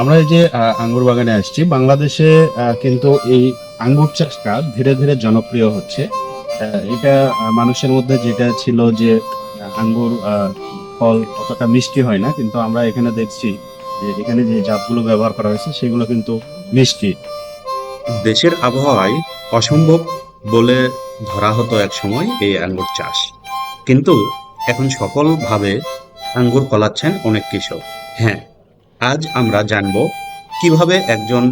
আমরা এই যে আঙ্গুর বাগানে আসছি, বাংলাদেশে কিন্তু এই আঙ্গুর চাষটা ধীরে ধীরে জনপ্রিয় হচ্ছে। এটা মানুষের মধ্যে যেটা ছিল যে আঙ্গুর ফল অতটা মিষ্টি হয় না, কিন্তু আমরা এখানে দেখছি যে, এখানে যে জাতগুলো ব্যবহার করা হয়েছে, সেগুলো কিন্তু মিষ্টি। দেশের আবহাওয়ায় অসম্ভব বলে ধরা হতো এক সময় এই আঙ্গুর চাষ। কিন্তু এখন সফলভাবে আঙ্গুর ফলাচ্ছেন অনেক কৃষক। হ্যাঁ আজ আমরা জানব কীভাবে একজন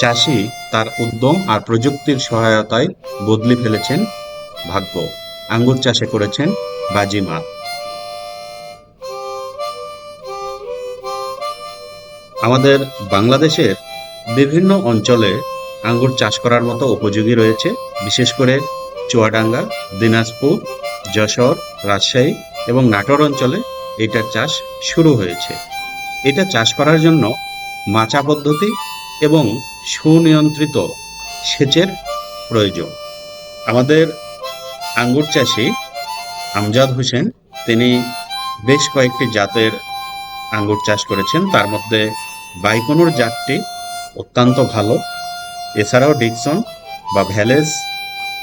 চাষি তার উদ্যম আর প্রযুক্তির সহায়তায় বদলে ফেলেছেন ভাগ্য। আঙ্গুর চাষে করেছেন বাজিমাত আমাদের বাংলাদেশের বিভিন্ন অঞ্চলে আঙ্গুর চাষ করার মতো উপযোগী রয়েছে, বিশেষ করে চুয়াডাঙ্গা, দিনাজপুর, যশোর, রাজশাহী এবং নাটোর অঞ্চলে এটার চাষ শুরু হয়েছে। এটা চাষ করার জন্য মাচা পদ্ধতি এবং সুনিয়ন্ত্রিত সেচের প্রয়োজন। আমাদের আঙ্গুর চাষি আমজাদ হোসেন, তিনি বেশ কয়েকটি জাতের আঙ্গুর চাষ করেছেন। তার মধ্যে বাইকনুর জাতটি অত্যন্ত ভালো। এছাড়াও ডিকসন বা ভ্যালেস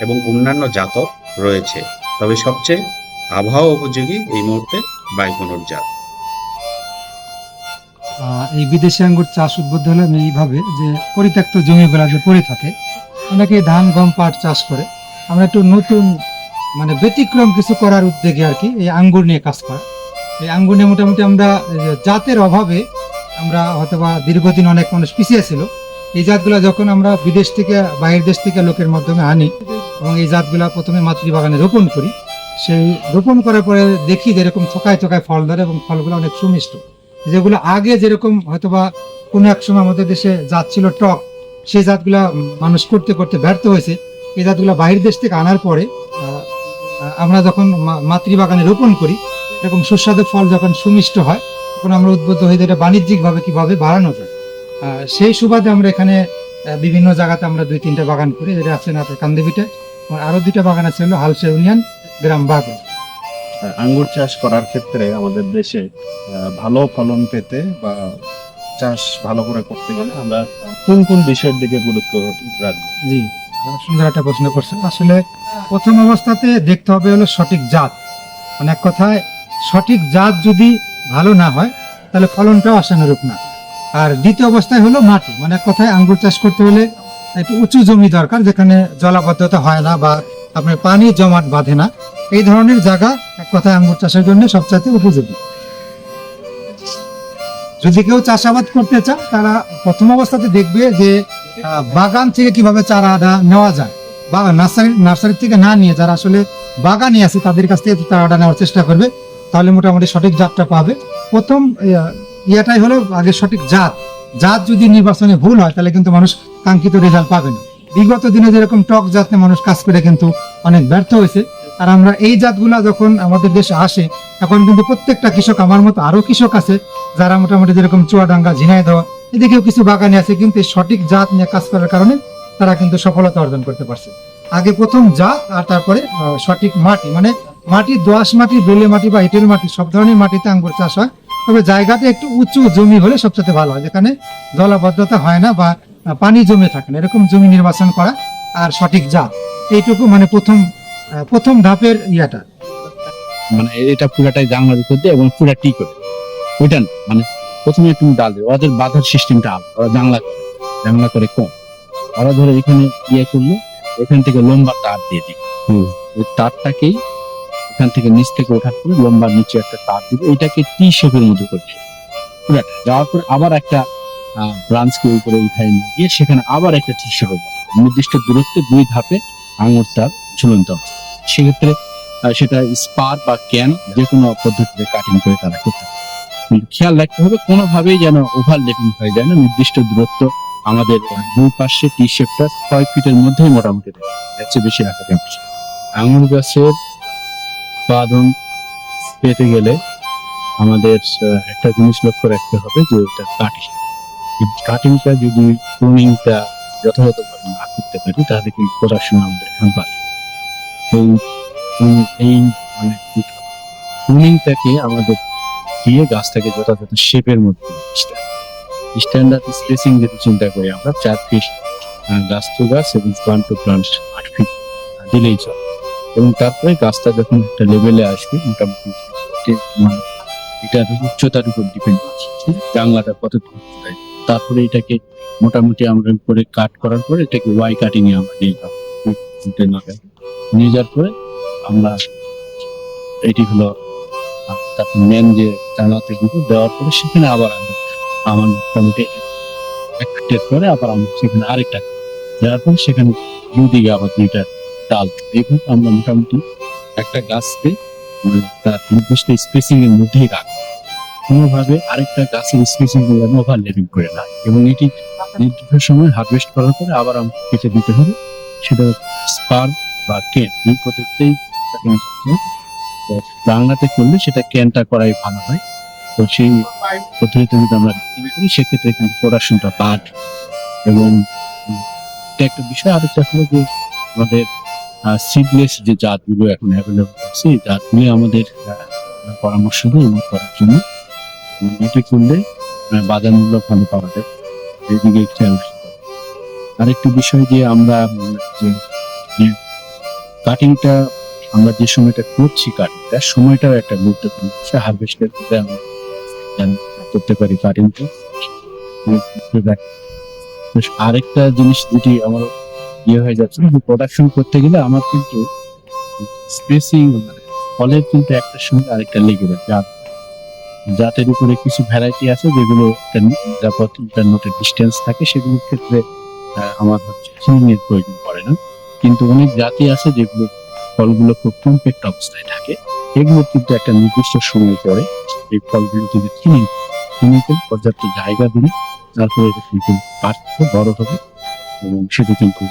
এবং অন্যান্য জাতক রয়েছে। তবে সবচেয়ে আবহাওয়া উপযোগী এই মুহূর্তে বাইকনুর জাত। এই বিদেশি আঙ্গুর চাষ উদ্বুদ্ধ হলাম এইভাবে যে পরিত্যক্ত জমিগুলা যে পড়ে থাকে অনেকে ধান, গম, পাট চাষ করে। আমরা একটু নতুন মানে ব্যতিক্রম কিছু করার উদ্যোগে আর কি এই আঙ্গুর নিয়ে কাজ করা। এই আঙ্গুর নিয়ে মোটামুটি আমরা জাতের অভাবে আমরা হয়তোবা দীর্ঘদিন অনেক মানুষ পিছিয়ে ছিল। এই জাতগুলা যখন আমরা বিদেশ থেকে, বাইরের দেশ থেকে লোকের মাধ্যমে আনি এবং এই জাতগুলা প্রথমে মাতৃবাগানে রোপণ করি, সেই রোপণ করার পরে দেখি যে এরকম থোকায় থোকায় ফল ধরে এবং ফলগুলো অনেক সুমিষ্ট। যেগুলো আগে যেরকম হয়তোবা কোনো এক সময় আমাদের দেশে জাত ছিল টক, সেই জাতগুলা মানুষ করতে করতে ব্যর্থ হয়েছে। এই জাতগুলা বাহির দেশ থেকে আনার পরে আমরা যখন মাতৃবাগানে রোপণ করি এরকম সুস্বাদু ফল যখন সুমিষ্ট হয়, তখন আমরা উদ্বুদ্ধ হয়ে এটা বাণিজ্যিকভাবে কীভাবে বাড়ানো যায়। সেই সুবাদে আমরা এখানে বিভিন্ন জায়গাতে আমরা দুই তিনটা বাগান করি। যেটা আছে না কান্দিবিটে। আরও দুইটা বাগান আছে, হলো হালসা ইউনিয়ন, গ্রাম বাগান আঙ্গুর চাষ করার ক্ষেত্রে আমাদের দেশে ভালো ফলন পেতে বা চাষ ভালো করে করতে গেলে আমরা কোন কোন বিষয়ের দিকে গুরুত্ব রাখব? জি সুন্দর একটা প্রশ্ন করছেন। আসলে প্রথম অবস্থাতে দেখতে হবে হলো সঠিক জাত। মানে এক কথায়, সঠিক জাত যদি ভালো না হয়, তাহলে ফলনটাও আশানুরূপ না। আর দ্বিতীয় অবস্থায় হলো মাটি। মানে এক কথায়, আঙ্গুর চাষ করতে হলে একটু উঁচু জমি দরকার, যেখানে জলাবদ্ধতা হয় না বা আপনার পানি জমাট বাঁধে না। এই ধরনের জায়গা এক কথায় আঙ্গুর চাষের জন্য সবচাইতে উপযোগী। যদি কেউ চাষাবাদ করতে চান তারা প্রথম অবস্থাতে দেখবে যে বাগান থেকে কীভাবে চারাটা নেওয়া যায় বা নার্সারি নার্সারি থেকে না নিয়ে যারা আসলে বাগানে আছে, তাদের কাছ থেকে চারাটা নেওয়ার চেষ্টা করবে। তাহলে মোটামুটি সঠিক জাতটা পাবে। প্রথম ইয়াটাই হলো আগে সঠিক জাত। জাত যদি নির্বাচনে ভুল হয়, তাহলে কিন্তু মানুষ কাঙ্ক্ষিত রেজাল্ট পাবে না। বিগত দিনে যেরকম টক জাতে মানুষ কাজ করে কিন্তু অনেক ব্যর্থ হয়েছে। আর আমরা এই জাতগুলা যখন আমাদের দেশে আসে, এখন কিন্তু প্রত্যেকটা কৃষক আমার মতো আরও কৃষক আছে, যারা মোটামুটি যেরকম চুয়াডাঙ্গা, ঝিনাইদহ, এদিকেও কিছু বাগানে আছে, কিন্তু সঠিক জাত নিয়ে কাজ করার কারণে তারা কিন্তু সফলতা অর্জন করতে পারছে। আগে প্রথম জাত, আর তারপরে সঠিক মাটি মানে মাটি দোআঁশ মাটি, বেলে মাটি বা এঁটেল মাটি, সব ধরনের মাটিতে আঙ্গুর চাষ হয়। তবে জায়গাটা একটু উঁচু জমি হলে সবচেয়ে ভালো হয়, যেখানে জলাবদ্ধতা হয় না বা পানি জমে থাকে না, এরকম জমি নির্বাচন করা আর সঠিক জাত। এইটুকু মানে প্রথম প্রথম ধাপের ইয়াটা। মানে এটা পুরাটাই জানলার ভিতর দিয়ে এবং পুরা টি করে ওইটা না মানে প্রথমে তুমি ডাল দেবে। ওদের বাধার সিস্টেমটা আলাদা ওরা জানলা করে জানলা করে কম। ওরা ধরে এখানে ইয়ে করল এখান থেকে লম্বা তার দিয়ে দিবে ওই তারটাকেই এখান থেকে নিচ থেকে ওঠার পরে লম্বা নিচে একটা তার দিবে। এইটাকে টি শেপের মতো করে পুরাটা। যাওয়ার পরে আবার একটা ব্রাঞ্চকে উপরে উঠাই নিয়ে গিয়ে সেখানে আবার একটা টি শেপের মতো নির্দিষ্ট দূরত্বে দুই ধাপে আঙুর তার ঝুলন্ত সেক্ষেত্রে সেটা স্পার বা ক্যান যে কোনো পদ্ধতিতে কাটিং করে তারা করতে খেয়াল রাখতে হবে, কোনোভাবেই যেন ওভার লেপিং হয়ে যায় না। নির্দিষ্ট দূরত্ব আমাদের দুই পাশে টি শেপটা ছয় ফিটের মধ্যেই মোটামুটি থাকে। বেশি রাখা না। আঙুর গাছের উৎপাদন পেতে গেলে আমাদের একটা জিনিস লক্ষ্য রাখতে হবে যে এটা কাটিং কাটিংটা যদি প্রুনিংটা যথাযথভাবে না করতে পারি, তাহলে কিন্তু প্রোডাকশন আমাদের এখন পাবে আমাদের দিয়ে গাছটাকে যথাযথ শেপের মধ্যে। স্ট্যান্ডার্ড স্পেসিং চিন্তা করি আমরা, চার ফিট গাছ টু গাছ এবং টু প্লান্ট, আট ফিট দিলেই চলে এবং তারপরে গাছটা যখন একটা লেভেলে আসবে, মোটামুটি মানে উচ্চতার উপর ডিপেন্ড করছে জানলাটা কত তারপরে এটাকে মোটামুটি আমরা করে কাট করার পরে এটাকে ওয়াই কাটিং এ আমরা নিয়ে যাব। নিয়ে যাওয়ার পরে আমরা এটি হলো তারপর মেন যে জানলাতে কিন্তু দেওয়ার পরে সেখানে আবার আমার মোটামুটি এক ফিটের পরে আবার আমরা সেখানে আরেকটা দেওয়ার পরে সেখানে দুদিকে আবার দুইটা ডাল। এইভাবে আমরা মোটামুটি একটা গাছকে তার নির্দিষ্ট স্পেসিং এর মধ্যেই রাখব কোনোভাবে আরেকটা গাছের স্পেসিংগুলো ওভার লেভিং করে না। এবং এটি নির্দিষ্ট সময় হারভেস্ট করার পরে আবার আমরা কেটে দিতে হবে, সেটা স্পার বা কেন এই পদ্ধতিতেই বাংলাতে করলে সেটা ক্যানটা করাই ভালো হয়। তো সেই পদ্ধতিতে যদি আমরা করি, সেক্ষেত্রে কিন্তু প্রোডাকশনটা বাড় এবং একটা বিষয় আরেকটা হলো যে আমাদের সিডলেস যে জাতগুলো এখন অ্যাভেলেবল আছে, এই জাতগুলো আমাদের পরামর্শ দিয়ে উন্নত করার জন্য। এটি করলে বাজার মূল্য ভালো পাওয়া যায়। এইদিকে খেয়াল আরেকটি বিষয় যে আমরা, যে কাটিংটা আমরা যে সময়টা করছি কাটিংটা সময়টাও একটা গুরুত্বপূর্ণ বিষয়। হারভেস্টের আমরা করতে পারি কাটিংটা আরেকটা জিনিস যেটি আমার ইয়ে হয়ে যাচ্ছে প্রোডাকশন করতে গেলে আমার কিন্তু স্পেসিং মানে ফলের কিন্তু একটা সঙ্গে আরেকটা লেগে যাচ্ছে আর জাতের উপরে কিছু ভ্যারাইটি আছে যেগুলো নিরাপদ ইন্টারনেটের ডিস্টেন্স থাকে, সেগুলোর ক্ষেত্রে আমার হচ্ছে চিনিং এর প্রয়োজন। কিন্তু অনেক জাতি আছে যেগুলো ফলগুলো খুব কম্প্যাক্ট অবস্থায় থাকে। এগুলো কিন্তু একটা নির্দিষ্ট সময় পরে এই ফলগুলো কিন্তু চিনি চিনিতে পর্যাপ্ত জায়গা দিলে তারপরে এটা কিন্তু পারবে বড় হবে এবং সেটা কিন্তু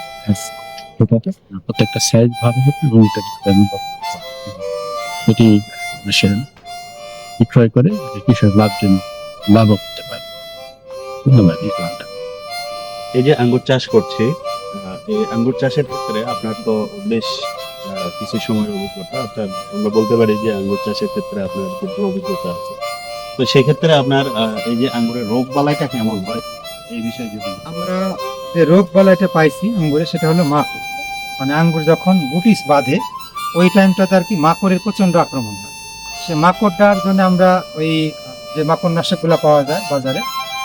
হবে, প্রত্যেকটা সাইজ ভালো হবে এবং এটা কিন্তু এটি সেরকম বিক্রয় করে কৃষক লাভ জন্য লাভ করতে পারে। ধন্যবাদ এই যে আঙ্গুর চাষ করছি এই আঙ্গুর চাষের ক্ষেত্রে আপনার তো বেশ কিছু সময় অভিজ্ঞতা, অর্থাৎ আমরা বলতে পারি যে আঙ্গুর চাষের ক্ষেত্রে আপনার দীর্ঘ অভিজ্ঞতা আছে। তো সেক্ষেত্রে আপনার এই যে আঙ্গুরের রোগ বালাইটা কেমন হয়? এই বিষয়ে যদি আমরা যে রোগ বালাইটা পাইছি আঙ্গুরে, সেটা হলো মাকড়। মানে আঙ্গুর যখন গুটিস বাঁধে, ওই টাইমটাতে আর কি মাকড়ের প্রচণ্ড আক্রমণ হয়। সে মাকড়টার জন্য আমরা ওই যে মাকড় নাশকগুলো পাওয়া যায় বাজারে,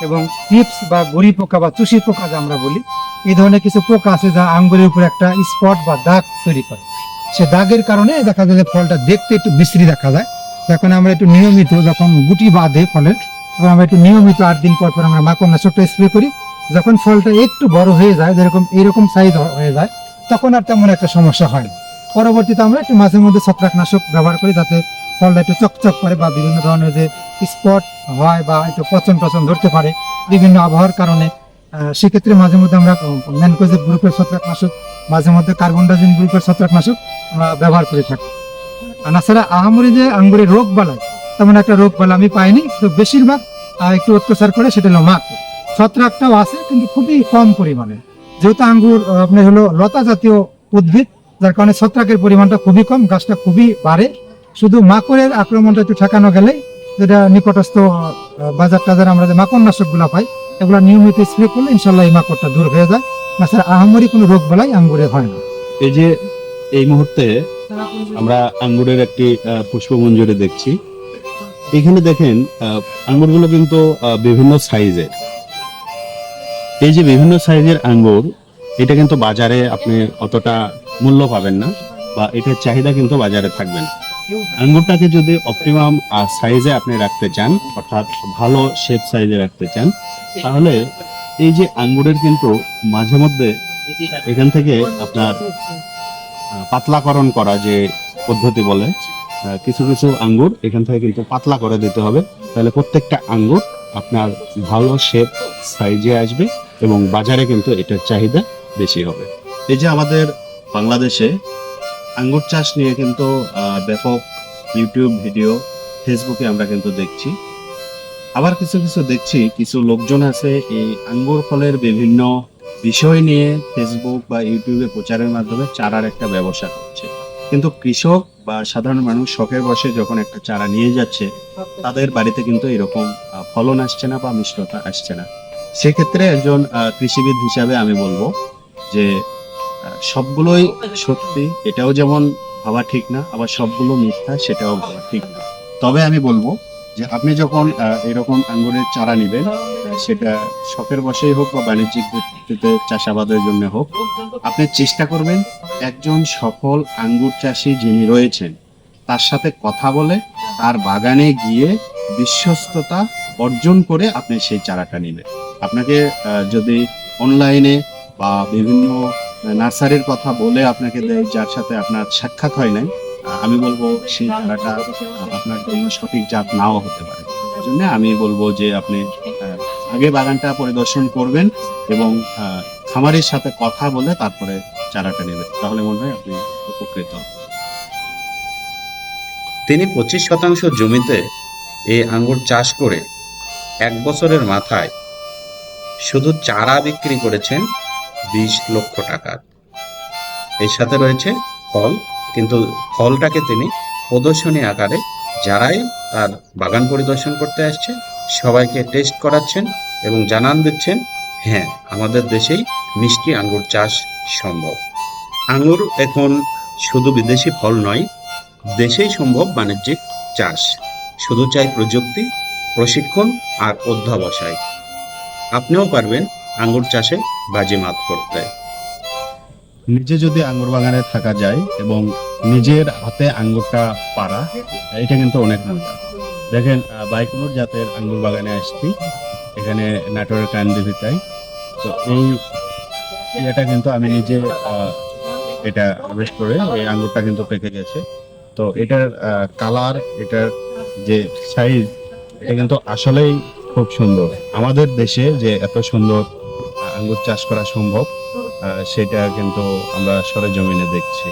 এবং টিপস বা গুড়ি পোকা বা চুষি পোকা যা আমরা বলি এই ধরনের কিছু পোকা আছে যা আঙ্গুরের উপর একটা স্পট বা দাগ তৈরি করে। সে দাগের কারণে দেখা যায় যে ফলটা দেখতে একটু বিশ্রী দেখা যায়। যখন আমরা একটু নিয়মিত যখন গুটি বাঁধে ফলের, তখন আমরা একটু নিয়মিত আট দিন পর পর আমরা মাকড় নাশকটা স্প্রে করি। যখন ফলটা একটু বড় হয়ে যায়, যেরকম এইরকম সাইজ হয়ে যায়, তখন আর তেমন একটা সমস্যা হয় পরবর্তীতে আমরা একটু মাঝে মধ্যে ছত্রাকনাশক ব্যবহার করি যাতে ফলটা একটু চকচক করে বা বিভিন্ন ধরনের যে স্পট হয় বা একটু পচন পচন ধরতে পারে। বিভিন্ন আবহাওয়ার কারণে সেক্ষেত্রে মাঝে মধ্যে আমরা ম্যানকোজেব গ্রুপের ছত্রাকনাশক, মাঝে মধ্যে কার্বনডাজিন গ্রুপের ছত্রাকনাশক আমরা ব্যবহার করে থাকি। আর তাছাড়া আহামরি যে আঙ্গুরের রোগ বালাই, তেমন একটা রোগ বালা আমি পাইনি তো বেশিরভাগ একটু অত্যাচার করে সেটা হলো মাক ছত্রাকটাও আছে, কিন্তু খুবই কম পরিমাণে। যেহেতু আঙ্গুর আপনার হলো লতা জাতীয় উদ্ভিদ, যার কারণে ছত্রাকের পরিমাণটা খুবই কম, গাছটা খুবই বাড়ে। শুধু মাকড়ের আক্রমণটা একটু ঠেকানো গেলে যেটা নিকটস্থ বাজার টাজার আমরা যে মাকড় নাশকগুলো পাই এগুলো নিয়মিত স্প্রে করলে ইনশাল্লাহ এই মাকড়টা দূর হয়ে যায়। তাছাড়া আহামরি কোনো রোগ বালাই আঙ্গুরে হয় না। এই যে এই মুহূর্তে আমরা আঙ্গুরের একটি পুষ্পমঞ্জুরি দেখছি। এখানে দেখেন আঙ্গুরগুলো কিন্তু বিভিন্ন সাইজের। এই যে বিভিন্ন সাইজের আঙ্গুর, এটা কিন্তু বাজারে আপনি অতটা মূল্য পাবেন না বা এটার চাহিদা কিন্তু বাজারে থাকবে না। আঙ্গুরটাকে যদি অপটিমাম সাইজে আপনি রাখতে চান, অর্থাৎ ভালো শেপ সাইজে রাখতে চান, তাহলে এই যে আঙ্গুরের কিন্তু মাঝে মধ্যে এখান থেকে আপনার পাতলাকরণ করা যে পদ্ধতি বলে কিছু কিছু আঙ্গুর এখান থেকে কিন্তু পাতলা করে দিতে হবে। তাহলে প্রত্যেকটা আঙ্গুর আপনার ভালো শেপ সাইজে আসবে এবং বাজারে কিন্তু এটার চাহিদা বেশি হবে। এই যে আমাদের বাংলাদেশে আঙ্গুর চাষ নিয়ে কিন্তু ব্যাপক ইউটিউব ভিডিও ফেসবুকে আমরা কিন্তু দেখছি। আবার কিছু কিছু দেখছি, কিছু লোকজন আছে এই আঙ্গুর ফলের বিভিন্ন বিষয় নিয়ে ফেসবুক বা ইউটিউবে প্রচারের মাধ্যমে চারার একটা ব্যবসা করছে। কিন্তু কৃষক বা সাধারণ মানুষ শখের বসে যখন একটা চারা নিয়ে যাচ্ছে, তাদের বাড়িতে কিন্তু এরকম ফলন আসছে না বা মিষ্টতা আসছে না। সেক্ষেত্রে একজন কৃষিবিদ হিসাবে আমি বলব যে সবগুলোই সত্যি, এটাও যেমন ভাবা ঠিক না, আবার সবগুলো মিথ্যা, সেটাও ভাবা ঠিক না। তবে আমি বলব যে আপনি যখন এরকম আঙ্গুরের চারা নেবেন, সেটা শখের বসেই হোক বা বাণিজ্যিক ভিত্তিতে চাষাবাদের জন্য হোক, আপনি চেষ্টা করবেন একজন সফল আঙ্গুর চাষি যিনি রয়েছেন, তার সাথে কথা বলে তার বাগানে গিয়ে বিশ্বস্ততা অর্জন করে আপনি সেই চারাটা নেবেন। আপনাকে যদি অনলাইনে বা বিভিন্ন নার্সারির কথা বলে আপনাকে দেয় যার সাথে আপনার সাক্ষাৎ হয় নাই আমি বলব সেই আহ, আপনার জন্য সঠিক জাত নাও হতে পারে। জন্য আমি বলব যে আপনি আগে বাগানটা পরিদর্শন করবেন এবং খামারের সাথে কথা বলে তারপরে চারাটা নেবেন। তাহলে মনে হয় আপনি উপকৃত তিনি পঁচিশ শতাংশ জমিতে এই আঙ্গুর চাষ করে এক বছরের মাথায় শুধু চারা বিক্রি করেছেন বিশ লক্ষ টাকার এর সাথে রয়েছে ফল, কিন্তু ফলটাকে তিনি প্রদর্শনী আকারে যারাই তার বাগান পরিদর্শন করতে আসছে, সবাইকে টেস্ট করাচ্ছেন এবং জানান দিচ্ছেন হ্যাঁ আমাদের দেশেই মিষ্টি আঙ্গুর চাষ সম্ভব। আঙ্গুর এখন শুধু বিদেশি ফল নয়, দেশেই সম্ভব বাণিজ্যিক চাষ। শুধু চাই প্রযুক্তি, প্রশিক্ষণ আর অধ্যাবসায়। আপনিও পারবেন আঙ্গুর চাষে বাজিমাত করতে। নিজে যদি আঙ্গুর বাগানে থাকা যায় এবং নিজের হাতে আঙ্গুরটা পারা এটা কিন্তু অনেক মজা। দেখেন বাইকুনুর জাতের আঙ্গুর বাগানে আসছি। এখানে নাটোরের কান্দিভিটাই। তো এই এটা কিন্তু আমি নিজে এটা হারভেস্ট করে এই আঙ্গুরটা কিন্তু পেকে গেছে। তো এটার কালার এটার যে সাইজ এটা কিন্তু আসলেই খুব সুন্দর। আমাদের দেশে যে এত সুন্দর আঙ্গুর চাষ করা সম্ভব সেটা কিন্তু আমরা সরেজমিনে দেখছি।